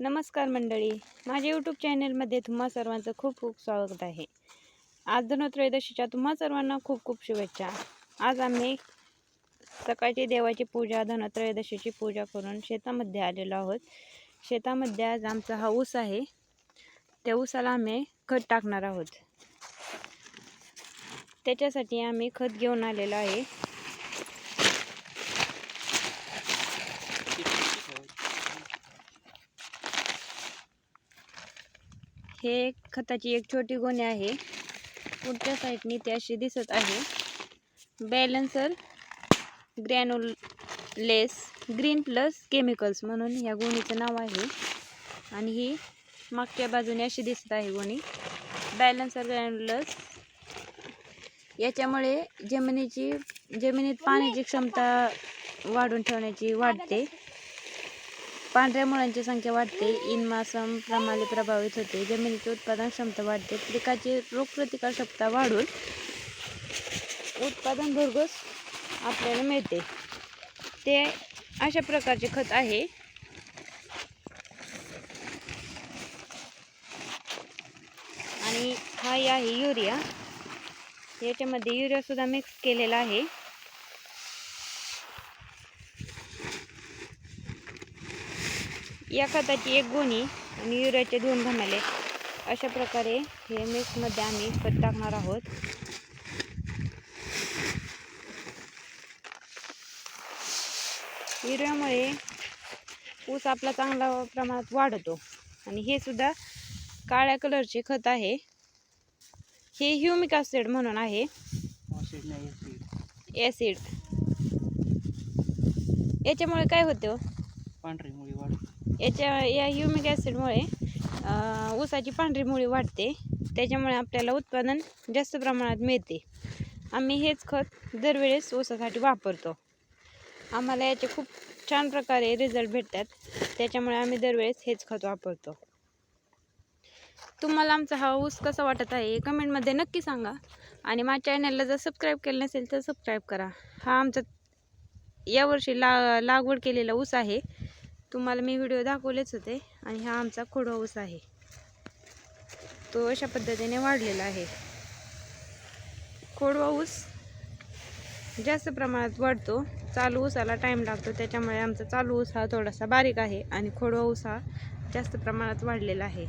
नमस्कार मंडळी. माझ्या यूट्यूब चॅनेलमध्ये तुम्हा सर्वांचं खूप खूप स्वागत आहे. आज धनत्रयोदशीच्या तुम्हा सर्वांना खूप खूप शुभेच्छा. आज आम्ही सकाळची देवाची पूजा धनत्रयोदशीची पूजा करून शेतामध्ये आलेलो आहोत. शेतामध्ये आज आमचा हा ऊस आहे. त्या ऊसाला आम्ही खत टाकणार आहोत. त्याच्यासाठी आम्ही खत घेऊन आलेलो आहे. हे खताची एक छोटी गोणी आहे. पुढच्या साईडनी ती अशी दिसत आहे. Balancer granule less green plus chemicals म्हणून या गोणीचं नाव आहे. आणि ही मागच्या बाजूने अशी दिसत आहे गोणी. बॅलन्सर ग्रॅन्युलस याच्यामुळे जमिनीची जमिनीत पाण्याची क्षमता वाढून ठेवण्याची वाढते. पांढऱ्या मुळांची संख्या वाढते. इनमासम प्रमाणे प्रभावित होते. जमिनीची उत्पादन क्षमता वाढते. पिकाची रोगप्रतिकार क्षमता वाढून उत्पादन भरघोस आपल्याला मिळते. ते अशा प्रकारचे खत आहे. आणि हा आहे युरिया. याच्यामध्ये युरियासुद्धा मिक्स केलेला आहे. या खताची एक गोणी आणि युरियाचे दोन घमेले अशा प्रकारे हे मिक्समध्ये आम्ही खत टाकणार आहोत. युरियामुळे ऊस आपला चांगला प्रमाणात वाढतो आणि हे सुद्धा काळ्या कलरचे खत आहे. हे ह्युमिक ॲसिड म्हणून आहे. ॲसिड. याच्यामुळे काय होतं? पांढरी मुळी वाढते. याच्या या ह्युमिक ॲसिडमुळे ऊसाची पांढरी मुळी वाढते. त्याच्यामुळे आपल्याला उत्पादन जास्त प्रमाणात मिळते. आम्ही हेच खत दरवेळेस ऊसासाठी वापरतो. आम्हाला याचे खूप छान प्रकारे रिझल्ट भेटतात. त्याच्यामुळे आम्ही दरवेळेस हेच खत वापरतो. तुम्हाला आमचा हा ऊस कसा वाटत आहे कमेंटमध्ये नक्की सांगा. आणि माझ्या चॅनलला जर सबस्क्राईब केलं नसेल तर सबस्क्राईब करा. हा आमचा यावर्षी ला लागवड केलेला ऊस आहे. तुम्हाला मी व्हिडिओ दाखवलेच होते आणि हा आमचा खोडवा ऊस आहे. तो अशा पद्धतीने वाढलेला आहे. खोडवा ऊस जास्त प्रमाणात वाढतो. चालू ऊसाला टाईम लागतो. त्याच्यामुळे आमचा चालू ऊस हा थोडासा बारीक आहे आणि खोडवा ऊस हा जास्त प्रमाणात वाढलेला आहे.